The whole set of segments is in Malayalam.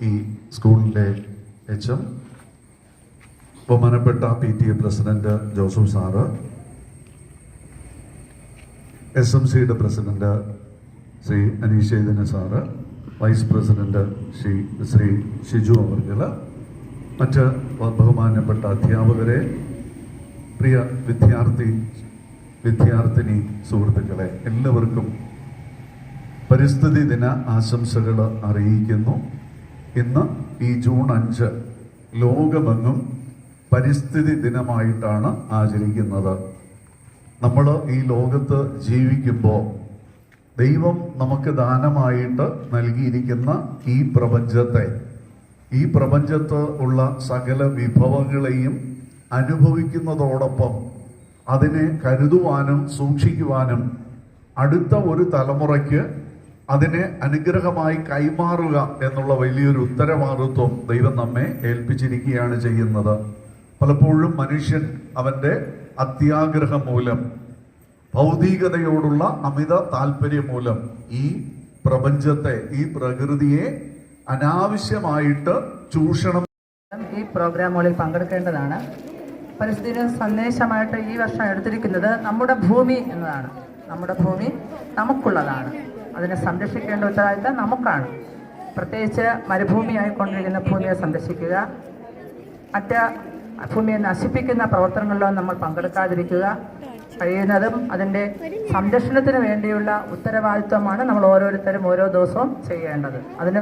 ഈ സ്കൂളിന്റെ എച്ച് എം ബഹുമാനപ്പെട്ട P T A president Joseph sir S M സിയുടെ president Shri Aneesh അനീഷേദിന sir vice president Shri Shri Shiju അവർഗൽ മറ്റ് ബഹുമാനപ്പെട്ട അധ്യാപകരെ പ്രിയ വിദ്യാർത്ഥി വിദ്യാർത്ഥിനി സുഹൃത്തുക്കളെ എല്ലാവർക്കും പരിസ്ഥിതി ദിന ആശംസകൾ അറിയിക്കുന്നു. ഇന്ന് ഈ ജൂൺ അഞ്ച് ലോകമെങ്ങും പരിസ്ഥിതി ദിനമായിട്ടാണ് ആചരിക്കുന്നത്. നമ്മൾ ഈ ലോകത്ത് ജീവിക്കുമ്പോൾ ദൈവം നമുക്ക് ദാനമായിട്ട് നൽകിയിരിക്കുന്ന ഈ പ്രപഞ്ചത്തെ ഈ പ്രപഞ്ചത്ത് ഉള്ള സകല വിഭവങ്ങളെയും അനുഭവിക്കുന്നതോടൊപ്പം അതിനെ കരുതുവാനും സൂക്ഷിക്കുവാനും അടുത്ത ഒരു തലമുറയ്ക്ക് അതിനെ അനുഗ്രഹമായി കൈമാറുക എന്നുള്ള വലിയൊരു ഉത്തരവാദിത്വം ദൈവം നമ്മെ ഏൽപ്പിച്ചിരിക്കുകയാണ് ചെയ്യുന്നത്. പലപ്പോഴും മനുഷ്യൻ അവന്റെ അത്യാഗ്രഹം മൂലം ഭൗതികതയോടുള്ള അമിത താല്പര്യം മൂലം ഈ പ്രപഞ്ചത്തെ ഈ പ്രകൃതിയെ അനാവശ്യമായിട്ട് ചൂഷണം ഈ പ്രോഗ്രാമുകളിൽ പങ്കെടുക്കേണ്ടതാണ്. പരിസ്ഥിതി സന്ദേശമായിട്ട് ഈ വർഷം എടുത്തിരിക്കുന്നത് നമ്മുടെ ഭൂമി എന്നതാണ്. നമ്മുടെ ഭൂമി നമുക്കുള്ളതാണ്. അതിനെ സംരക്ഷിക്കേണ്ട ഉത്തരവാദിത്തം നമുക്കാണ്. പ്രത്യേകിച്ച് മരുഭൂമിയായി കൊണ്ടിരിക്കുന്ന ഭൂമിയെ സംരക്ഷിക്കുക. മറ്റ് ഭൂമിയെ നശിപ്പിക്കുന്ന പ്രവർത്തനങ്ങളിലോ നമ്മൾ പങ്കെടുക്കാതിരിക്കുക. കഴിയുന്നതും അതിന്റെ സംരക്ഷണത്തിന് വേണ്ടിയുള്ള ഉത്തരവാദിത്വമാണ് നമ്മൾ ഓരോരുത്തരും ഓരോ ദിവസവും ചെയ്യേണ്ടത്. അതിന്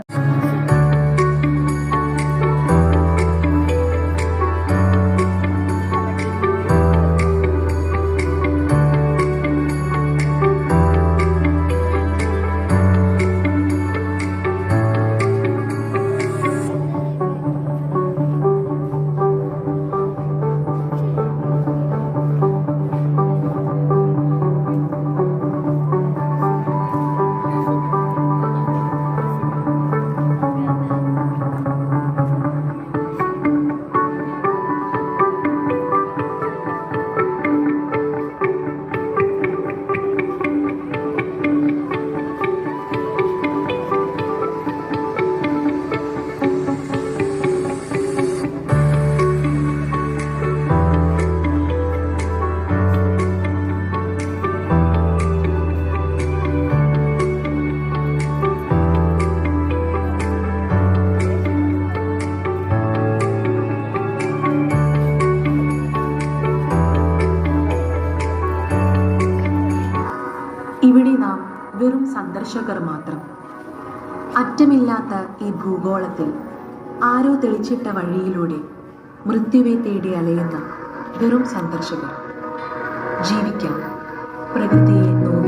ഇവിടെ നാം വെറും സന്ദർശകർ മാത്രം. അറ്റമില്ലാത്ത ഈ ഭൂഗോളത്തിൽ ആരോ തെളിച്ചിട്ട വഴിയിലൂടെ മൃത്യുവെ തേടി അലയുന്ന വെറും സന്ദർശകർ. ജീവിക്കാം പ്രകൃതിയെ നോവിക്കാതെ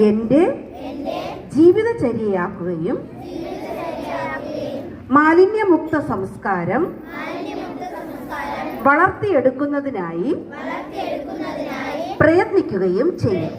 എന്റെ ജീവിതചര്യയാക്കുകയും മാലിന്യമുക്ത സംസ്കാരം വളർത്തിയെടുക്കുന്നതിനായി പ്രയത്നിക്കുകയും ചെയ്യും.